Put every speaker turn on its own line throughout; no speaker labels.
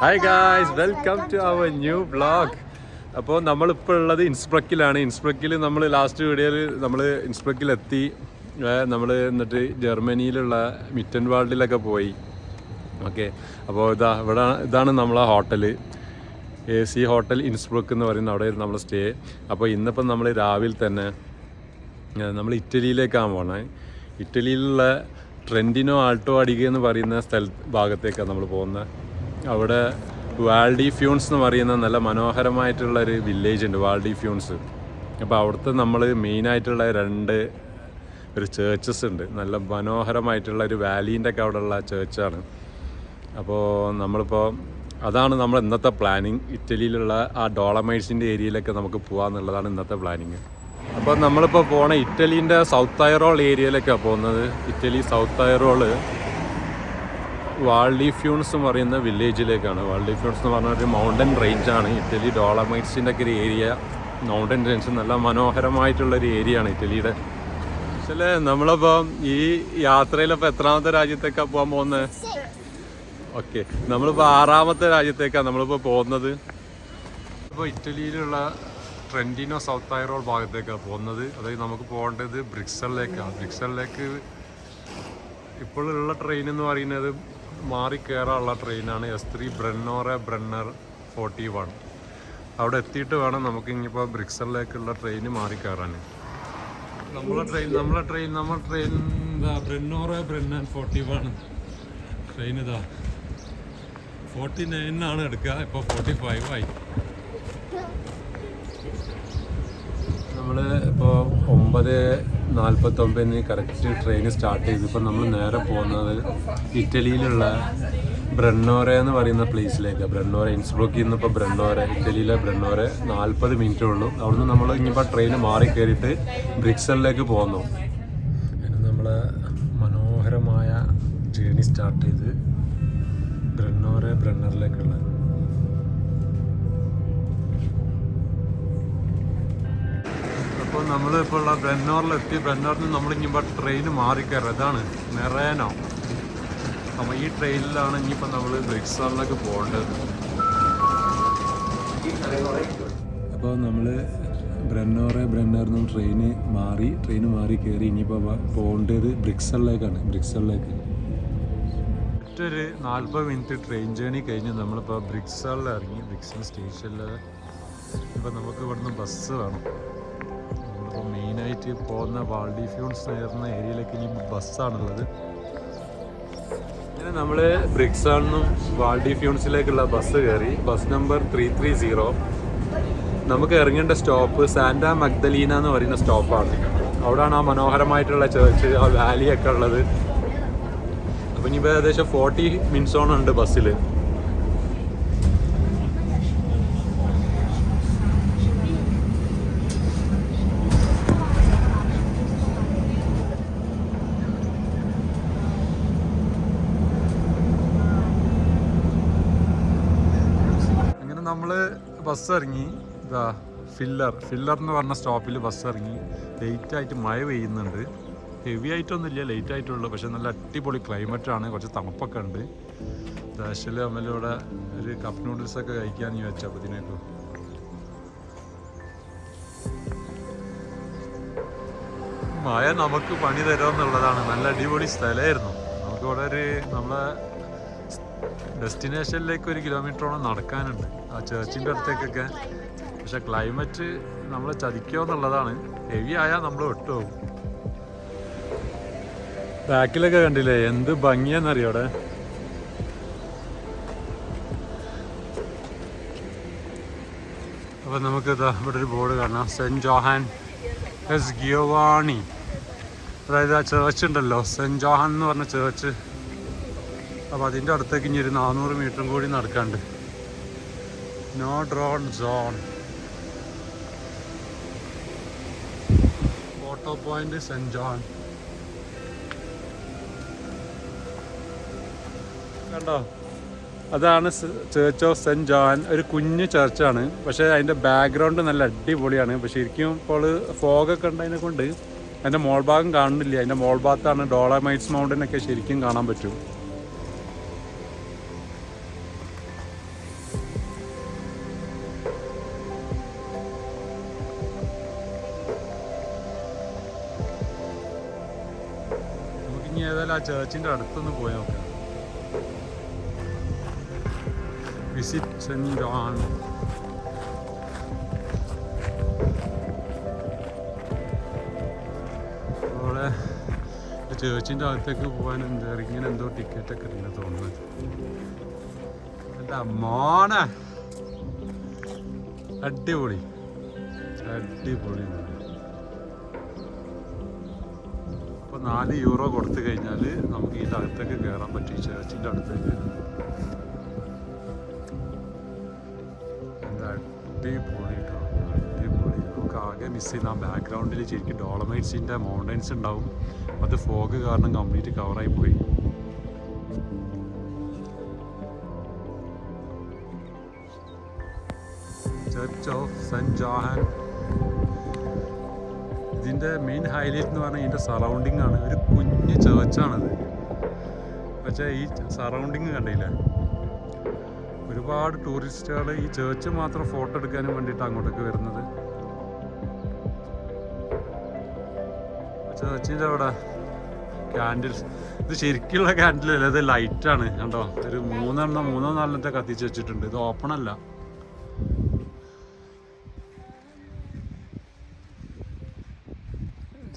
Hi guys welcome to our new blog അപ്പോൾ നമ്മളിപ്പോൾ ഉള്ളത് ഇൻസ്പ്രക്കിലാണ്. ഇൻസ്പ്രക്കിൽ നമ്മൾ ലാസ്റ്റ് വീഡിയോയിൽ നമ്മൾ ഇൻസ്പ്രക്കിലെത്തി നമ്മൾ എന്നിട്ട് ജർമ്മനിയിലുള്ള മിറ്റൻ വാൾഡിലൊക്കെ പോയി. ഓക്കെ. അപ്പോൾ ഇതാ ഇവിടെ ഇതാണ് നമ്മളെ hotel A C hotel Innsbruck എന്ന് പറയുന്ന അവിടെ നമ്മൾ സ്റ്റേ അപ്പോൾ ഇന്നിപ്പം നമ്മൾ രാവിലെ തന്നെ നമ്മൾ ഇറ്റലിയിലേക്കാണ് പോണേ. ഇറ്റലിയിലുള്ള ട്രെൻഡിനോ ആൾട്ടോ അടിക എന്ന് പറയുന്ന സ്ഥല ഭാഗത്തേക്കാണ് നമ്മൾ പോകുന്നത് അവിടെ വാൾഡി ഫ്യൂൺസ് എന്ന് പറയുന്ന നല്ല മനോഹരമായിട്ടുള്ള ഒരു വില്ലേജ് ഉണ്ട് വാൾഡി ഫ്യൂൺസ്. അപ്പോൾ അവിടുത്തെ നമ്മൾ മെയിനായിട്ടുള്ള രണ്ട് ഒരു ചേർച്ചസ് ഉണ്ട്. നല്ല മനോഹരമായിട്ടുള്ള ഒരു വാലീന്റെ ഒക്കെ അവിടെയുള്ള ചേർച്ചാണ് അപ്പോൾ നമ്മളിപ്പോൾ അതാണ് നമ്മൾ ഇന്നത്തെ പ്ലാനിങ് ഇറ്റലിയിലുള്ള ആ ഡോളമൈറ്റ്സിന്റെ ഏരിയയിലൊക്കെ നമുക്ക് പോകാമെന്നുള്ളതാണ് ഇന്നത്തെ പ്ലാനിങ് അപ്പോൾ നമ്മളിപ്പോൾ പോണ ഇറ്റലീന്റെ സൗത്ത് ഐറോൾ ഏരിയയിലൊക്കെയാണ് പോകുന്നത്. ഇറ്റലി സൗത്ത് ഐറോൾ വാൾഡി ഫ്യൂൺസ് എന്ന് പറയുന്ന വില്ലേജിലേക്കാണ്. വാൾഡി ഫ്യൂൺസ് എന്ന് പറഞ്ഞ ഒരു മൗണ്ടൻ റേഞ്ചാണ് ഇറ്റലി ഡോളമൈറ്റ്സിന്റെ ഒക്കെ ഒരു ഏരിയ മൗണ്ടൻ റേഞ്ച് നല്ല മനോഹരമായിട്ടുള്ള ഒരു ഏരിയ ആണ് ഇറ്റലിയുടെ. പക്ഷേ നമ്മളിപ്പോൾ ഈ യാത്രയിലപ്പോൾ എത്രാമത്തെ രാജ്യത്തേക്കാണ് പോകാൻ പോകുന്നത് ഓക്കെ നമ്മളിപ്പോൾ ആറാമത്തെ രാജ്യത്തേക്കാണ് നമ്മളിപ്പോൾ പോകുന്നത്. ഇപ്പോൾ ഇറ്റലിയിലുള്ള ട്രെൻഡിനോ സൗത്ത് ഐറോൾ ഭാഗത്തേക്കാണ് പോകുന്നത്. അതായത് നമുക്ക് പോകേണ്ടത് ബ്രിക്സലിലേക്കാണ് ബ്രിക്സലിലേക്ക് ഇപ്പോഴുള്ള ട്രെയിൻ എന്ന് പറയുന്നത് മാറി കയറാനുള്ള ട്രെയിനാണ് S three Brennero Brenner forty one അവിടെ എത്തിയിട്ട് വേണം നമുക്ക് ഇനിയിപ്പോൾ ബ്രിക്സലിലേക്കുള്ള ട്രെയിൻ മാറി കയറാൻ നമ്മളെ ട്രെയിൻ നമ്മളെ ട്രെയിൻ നമ്മളെ ട്രെയിൻ ഇതാ Brennero Brenner forty one train ഇതാ. ഫോർട്ടി നയനാണ് എടുക്കുക. ഇപ്പോൾ ഫോർട്ടി ഫൈവ് ആയി. നമ്മൾ ഇപ്പോൾ ഒമ്പത് നാൽപ്പത്തൊമ്പതിന് കറക്റ്റ് ട്രെയിൻ സ്റ്റാർട്ട് ചെയ്തു. ഇപ്പോൾ നമ്മൾ നേരെ പോകുന്നത് ഇറ്റലിയിലുള്ള ബ്രണ്ണോര എന്ന് പറയുന്ന പ്ലേസിലേക്ക് ബ്രണ്ണോര ഇൻസ്ബ്രോക്കിൽ നിന്ന് ഇപ്പോൾ ബ്രണ്ണോര ഇറ്റലിയിലെ ബ്രണ്ണോര നാൽപ്പത് മിനിറ്റേ ഉള്ളൂ. അവിടുന്ന് നമ്മൾ ഇനിയിപ്പോൾ ട്രെയിൻ മാറി കയറിയിട്ട് ബ്രിക്സലിലേക്ക് പോകുന്നു അങ്ങനെ നമ്മൾ മനോഹരമായ ജേണി സ്റ്റാർട്ട് ചെയ്ത് ബ്രണ്ണോര ബ്രണ്ണറിലേക്കുള്ള ഇപ്പോൾ ഉള്ള ബ്രന്നോറിലെത്തി. ബ്രന്നോറിൽ നിന്ന് നമ്മൾ ഇനിയിപ്പോൾ ട്രെയിൻ മാറിക്കയറും അതാണ് നിറയനോ അപ്പം ഈ ട്രെയിനിലാണ് ഇനിയിപ്പോൾ നമ്മൾ ബ്രിക്സാളിലേക്ക് പോകേണ്ടത്. അപ്പോൾ നമ്മൾ ബ്രന്നോറെ ബ്രന്നോറിൽ നിന്ന് ട്രെയിന് മാറി ട്രെയിൻ മാറി കയറി ഇനിയിപ്പോൾ പോകേണ്ടത് ബ്രിക്സറിലേക്കാണ് ബ്രിക്സറിലേക്ക് മറ്റൊരു നാൽപ്പത് മിനിറ്റ് ട്രെയിൻ ജേണി കഴിഞ്ഞ് നമ്മളിപ്പോൾ ബ്രിക്സറിൽ ഇറങ്ങി ബ്രിക്സൽ സ്റ്റേഷനിൽ ഇപ്പം നമുക്ക് ഇവിടുന്ന് ബസ് വേണം. നമ്മളിപ്പോൾ മെയിനായിട്ട് പോകുന്ന വാൾഡി ഫ്യൂൺസ് നേരുന്ന ഏരിയയിലേക്ക് ഇനി ബസ്സാണുള്ളത്. അങ്ങനെ നമ്മൾ ബ്രിക്സാണെന്നും വാൾഡി ഫ്യൂൺസിലേക്കുള്ള ബസ് കയറി bus number three three zero. നമുക്ക് ഇറങ്ങേണ്ട സ്റ്റോപ്പ് സാന്റ മഗ്ദലീന എന്ന് പറയുന്ന സ്റ്റോപ്പാണ്. അവിടെയാണ് ആ മനോഹരമായിട്ടുള്ള ചേർച്ച് ആ വാലിയൊക്കെ ഉള്ളത്. അപ്പം ഇനിയിപ്പോൾ ഏകദേശം ഫോർട്ടി മിനിറ്റ്സോണുണ്ട് ബസ്സിൽ അങ്ങനെ നമ്മൾ ബസ് ഇറങ്ങി ഇതാ ഫില്ലർ ഫില്ലർ എന്ന് പറഞ്ഞ സ്റ്റോപ്പിൽ ബസ് ഇറങ്ങി ലേറ്റ് ആയിട്ട് മഴ പെയ്യുന്നുണ്ട്. ഹെവി ആയിട്ടൊന്നുമില്ല ലേറ്റ് ആയിട്ടുള്ളൂ പക്ഷെ നല്ല അടിപൊളി ക്ലൈമറ്റ് ആണ് കുറച്ച് തണുപ്പൊക്കെ ഉണ്ട്. സ്പെഷ്യൽ നമ്മളിവിടെ ഒരു കപ്പ് നൂഡിൽസ് ഒക്കെ കഴിക്കാൻ ചോദിച്ചാൽ അപ്പോൾ മഴ നമുക്ക് പണി തരുമെന്നുള്ളതാണ് നല്ല അടിപൊളി സ്ഥലമായിരുന്നു. നമുക്ക് ഇവിടെ ഒരു നമ്മളെ ഡെസ്റ്റിനേഷനിലേക്ക് ഒരു കിലോമീറ്ററോളം നടക്കാനുണ്ട്. ആ ചേർച്ചിന്റെ അടുത്തേക്കൊക്കെ. പക്ഷെ ക്ലൈമറ്റ് നമ്മൾ ചതിക്കോ എന്നുള്ളതാണ്. ഹെവി ആയാൽ നമ്മൾ ഒട്ടുപോകും. ബാക്കിലൊക്കെ കണ്ടില്ലേ? എന്ത് ഭംഗിയെന്നറിയോ അവിടെ? അപ്പം നമുക്ക് ഇവിടെ ഒരു ബോർഡ് കാണാം. Saint Johann S Giovanni. അതായത് ആ ചേർച്ച് ഉണ്ടല്ലോ. സെന്റ് ജോഹാൻ എന്ന് പറഞ്ഞ ചേർച്ച്. അപ്പോൾ അതിന്റെ അടുത്തേക്ക് ഇനി ഒരു നാനൂറ് മീറ്ററും കൂടി നടക്കാണ്ട്. No drone zone photo point saint John കണ്ടോ? അതാണ് ചേർച്ച് ഓഫ് സെന്റ് ജോൺ ഒരു കുഞ്ഞു ചർച്ചാണ് പക്ഷേ അതിന്റെ ബാക്ക്ഗ്രൗണ്ട് നല്ല അടിപൊളിയാണ്. പക്ഷേ ശരിക്കും ഇപ്പോൾ ഫോഗൊക്കെ ഉണ്ടതിനെ കൊണ്ട് അതിന്റെ മോൾ ഭാഗം കാണുന്നില്ല. അതിന്റെ മോൾ ഭാഗത്താണ് ഡോളമൈറ്റ്സ് മൗണ്ടനൊക്കെ ശരിക്കും കാണാൻ പറ്റും. എന്തായാലും ആ ചേർച്ചിന്റെ അടുത്തൊന്ന് പോയി നോക്കാം. വിസിറ്റ് സെന്റ് ജോൺ അവിടെ ചേർച്ചിന്റെ അകത്തേക്ക് പോകാൻ എന്താ ഇങ്ങനെ എന്തോ ടിക്കറ്റ് ഒക്കെ ഉണ്ട് തോന്നുന്നത് എന്താ മോനെ. അടിപൊളി. അടിപൊളി. നാല് യൂറോ കൊടുത്തു കഴിഞ്ഞാൽ നമുക്ക് ഇതിന്റെ അകത്തേക്ക് കയറാൻ പറ്റും ഈ ചേർച്ചിന്റെ അടുത്തേക്ക്. ആകെ മിസ് ചെയ്യുന്ന ആ ബാക്ക്ഗ്രൗണ്ടിൽ ശരിക്കും ഡോളമൈറ്റ്സിന്റെ മൗണ്ടൻസ് ഉണ്ടാവും. അത് ഫോഗ് കാരണം കംപ്ലീറ്റ് കവറായി പോയി. ചർച്ച് ഓഫ് സെന്റ് ജോഹാൻ ഇതിന്റെ മെയിൻ ഹൈലൈറ്റ് എന്ന് പറഞ്ഞാൽ ഇതിന്റെ സറൗണ്ടിങ് ആണ്. ഒരു കുഞ്ഞ് ചേർച്ചാണത് പക്ഷേ ഈ സറൗണ്ടിങ് കണ്ടില്ല. ഒരുപാട് ടൂറിസ്റ്റുകൾ ഈ ചേർച്ച് മാത്രം ഫോട്ടോ എടുക്കാനും വേണ്ടിയിട്ട് അങ്ങോട്ടേക്ക് വരുന്നത്. ചേർച്ചിന്റെ അവിടെ ക്യാൻഡിൽസ് ഇത് ശരിക്കുള്ള ക്യാൻഡിലല്ല ഇത് ലൈറ്റാണ് കണ്ടോ? ഒരു മൂന്നെണ്ണം മൂന്നോ നാലെണ്ണത്തെ കത്തിച്ച് വെച്ചിട്ടുണ്ട്. ഇത് ഓപ്പൺ അല്ല.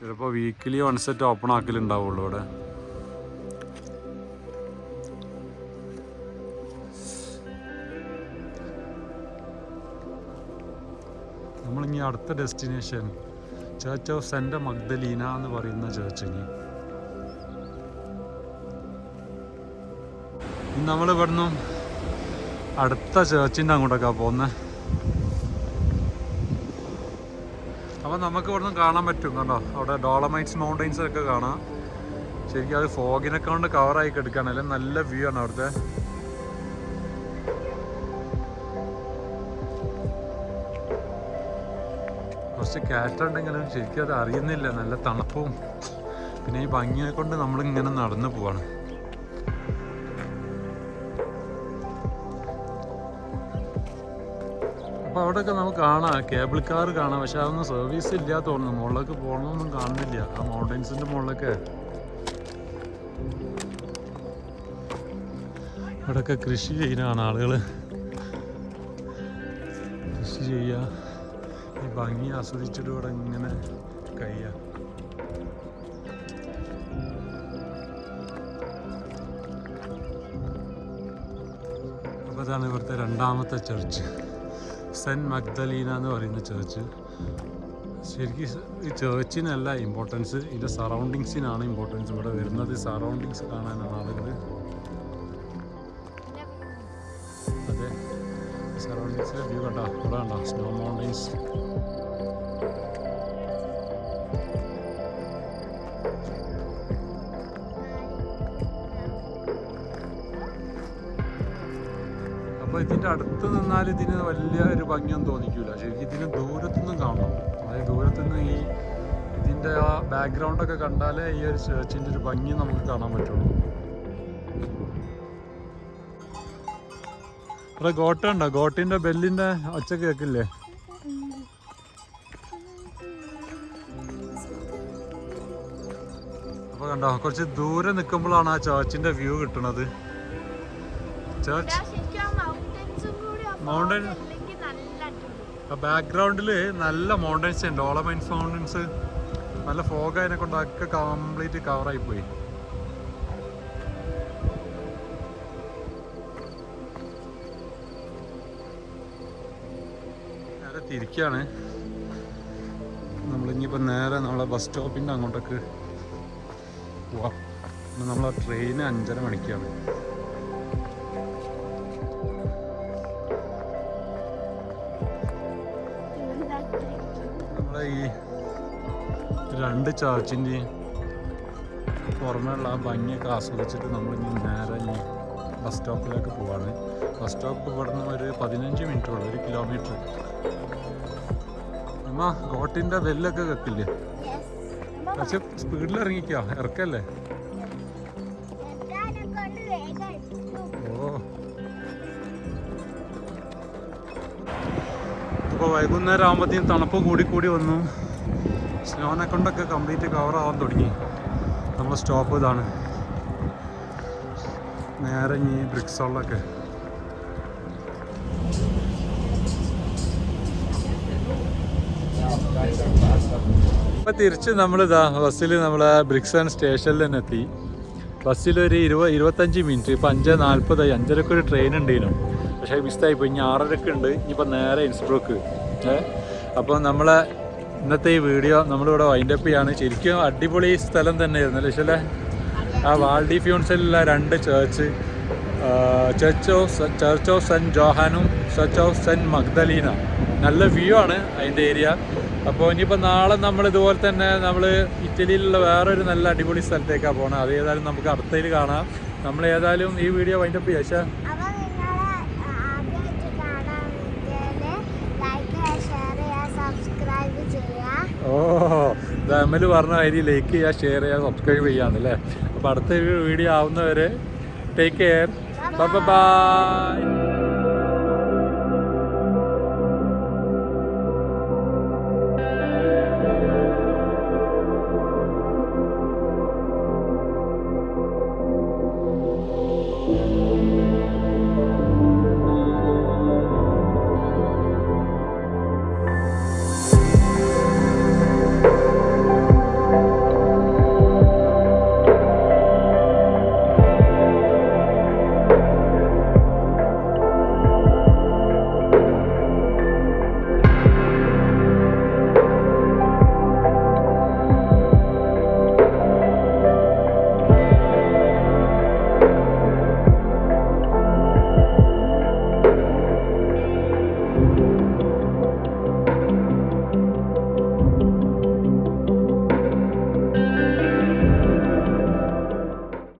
ചിലപ്പോൾ വീക്കിലി വൺ സെറ്റ് ഓപ്പൺ ആക്കലുണ്ടാവുള്ളൂ ഇവിടെ. നമ്മളിനി അടുത്ത destination church of saint Magdalena എന്ന് പറയുന്ന ചേർച്ച് ഇനി. നമ്മൾ ഇവിടുന്ന് അടുത്ത ചേർച്ചിന്റെ അങ്ങോട്ടൊക്കെ പോകുന്നത് അപ്പോൾ നമുക്ക് ഇവിടുന്ന് കാണാൻ പറ്റും കണ്ടോ? അവിടെ ഡോളമൈറ്റ്സ് മൗണ്ടൈൻസ് ഒക്കെ കാണാം. ശരിക്കും അത് ഫോഗിനൊക്കെ കൊണ്ട് കവറായി കിടക്കുകയാണ് അല്ലെങ്കിൽ നല്ല വ്യൂ ആണ് അവിടുത്തെ. കുറച്ച് കാറ്റുണ്ടെങ്കിലും ശരിക്കും അത് അറിയുന്നില്ല. നല്ല തണുപ്പും. പിന്നെ ഈ ഭംഗിയെ കൊണ്ട് നമ്മളിങ്ങനെ നടന്നു പോവാണ്. അപ്പോൾ അവിടെയൊക്കെ നമുക്ക് കാണാം. കേബിൾ കാർ കാണാം. പക്ഷെ അതൊന്നും സർവീസ് ഇല്ല തോന്നുന്നു മുകളിലേക്ക് പോകണമെന്നൊന്നും കാണുന്നില്ല. ആ മൗണ്ടൻസിന്റെ മുകളിലൊക്കെ. ഇവിടെയൊക്കെ കൃഷി ചെയ്യുന്നതാണ് ആളുകൾ കൃഷി ചെയ്യുക. ഈ ഭംഗി ആസ്വദിച്ചിട്ട് ഇവിടെ ഇങ്ങനെ കഴിയുക. അപ്പോൾ ഇതാണ് ഇവിടുത്തെ രണ്ടാമത്തെ ചർച്ച്. സെന്റ് മഗ്ദലീന എന്ന് പറയുന്ന ചേർച്ച് ശരിക്കും ഈ ചേർച്ചിനല്ല ഇമ്പോർട്ടൻസ് ഇതിന്റെ സറൗണ്ടിങ്സിനാണ് ഇമ്പോർട്ടൻസ് ഇവിടെ വരുന്നത് സറൗണ്ടിങ്സ് കാണാനാണ് ആളുകൾ അതെ. സറൗണ്ടിങ്സിലെ വ്യൂ കണ്ടോ? ഇവിടെ കണ്ടോ? സ്നോ മൗണ്ടൻസ് അപ്പോൾ ഇതിന്റെ അടുത്ത് നിന്നാൽ ഇതിന് വലിയ ഒരു ഭംഗിയൊന്നും തോന്നിക്കില്ല ശരിക്കും ഇതിന് ദൂരത്തുനിന്നും കാണണം. അതായത് ദൂരത്തുനിന്ന് ഈ ഇതിന്റെ ആ ബാക്ക്ഗ്രൗണ്ടൊക്കെ കണ്ടാലേ ഈ ഒരു ചേർച്ചിന്റെ ഒരു ഭംഗി നമുക്ക് കാണാൻ പറ്റുള്ളൂ. ഇവിടെ ഗോട്ട ഉണ്ടോ? ഗോട്ടിന്റെ ബെല്ലിന്റെ ഒച്ച കേൾക്കില്ലേ? അപ്പോൾ കണ്ടോ കുറച്ച് ദൂരെ നിൽക്കുമ്പോഴാണ് ആ ചേർച്ചിന്റെ വ്യൂ കിട്ടുന്നത് ചേർച്ച് Mountain- ബാക്ക്ഗ്രൗണ്ടിൽ നല്ല മൗണ്ടൻസ് ഉണ്ട്. ഓളമൈൻസ് മൗണ്ടൻസ് നല്ല ഫോഗ് അതിനെ കൊണ്ടൊക്കെ കംപ്ലീറ്റ് കവറായി പോയി. നേരെ തിരിക്കാണ്. നമ്മളിനിയിപ്പോൾ നേരെ നമ്മളെ ബസ് സ്റ്റോപ്പിന്റെ അങ്ങോട്ടേക്ക് പോവാം. നമ്മളെ ട്രെയിൻ അഞ്ചര മണിക്കാണ്. ഈ രണ്ട് ചർച്ചിന്റെയും പുറമേയുള്ള ആ ഭംഗിയൊക്കെ ആസ്വദിച്ചിട്ട് നമ്മൾ ഇനി നേരെ ഇനി ബസ് സ്റ്റോപ്പിലേക്ക് പോവാണ്. ബസ് സ്റ്റോപ്പ് ഇവിടെ നിന്ന് ഒരു പതിനഞ്ച് മിനിറ്റ് ഉള്ളൂ ഒരു കിലോമീറ്റർ. അമ്മ ഗോട്ടിന്റെ ബെല്ലൊക്കെ കേൾക്കില്ലേ? പക്ഷെ സ്പീഡിൽ ഇറങ്ങിക്കോ ഇറക്കല്ലേ ഇപ്പോൾ വൈകുന്നേരം ആകുമ്പോഴത്തേക്കും തണുപ്പ് കൂടിക്കൂടി കൂടി വന്നു. സ്നോനെ കൊണ്ടൊക്കെ കംപ്ലീറ്റ് കവർ ആവാൻ തുടങ്ങി. നമ്മൾ സ്റ്റോപ്പ് ഇതാണ്. നേരെ ഇനി ബ്രിക്സോളിലൊക്കെ ഇപ്പം തിരിച്ച് നമ്മളിതാ ബസ്സിൽ നമ്മളെ ബ്രിക്സൺ സ്റ്റേഷനിൽ തന്നെ എത്തി. ബസ്സിലൊരു ഇരുപത് ഇരുപത്തഞ്ച് മിനിറ്റ് ഇപ്പം അഞ്ച് നാൽപ്പതായി അഞ്ചരക്കൊരു ട്രെയിൻ ഉണ്ടായിരുന്നു പക്ഷേ മിസ്സായി പോയി. ഇനി ആറരക്ക് ഉണ്ട്. ഇനിയിപ്പോൾ നേരെ ഇൻസ്ട്രോക്ക് ഏ? അപ്പോൾ നമ്മളെ ഇന്നത്തെ ഈ വീഡിയോ നമ്മളിവിടെ വൈൻഡപ്പ് ചെയ്യാണ്. ശരിക്കും അടിപൊളി സ്ഥലം തന്നെയായിരുന്നു പക്ഷേ ആ വാൾഡി ഫ്യൂൺസിലുള്ള രണ്ട് church church of church of saint ജോഹാനും church of saint Magdalena നല്ല വ്യൂ ആണ് അതിന്റെ ഏരിയ അപ്പോൾ ഇനിയിപ്പോൾ നാളെ നമ്മൾ ഇതുപോലെ തന്നെ നമ്മൾ ഇറ്റലിയിലുള്ള വേറൊരു നല്ല അടിപൊളി സ്ഥലത്തേക്കാണ് പോകണം അത് ഏതായാലും നമുക്ക് അടുത്തതിൽ കാണാം. നമ്മൾ ഏതായാലും ഈ വീഡിയോ വൈൻഡപ്പ് ചെയ്യാം പക്ഷേ
അപ്പൊ നിങ്ങൾ ആദ്യമായിട്ട് കാണാമെങ്കിൽ ലൈക്ക് ചെയ്യുക ഷെയർ ചെയ്യുക സബ്സ്ക്രൈബ് ചെയ്യുക
ഓ ദമൽ പറഞ്ഞ കാര്യം ലൈക്ക് ചെയ്യുക ഷെയർ ചെയ്യുക സബ്സ്ക്രൈബ് ചെയ്യാന്നല്ലേ അപ്പോൾ അടുത്ത വീഡിയോ ആവുന്നവരെ ടേക്ക് കെയർ ബൈ ബൈ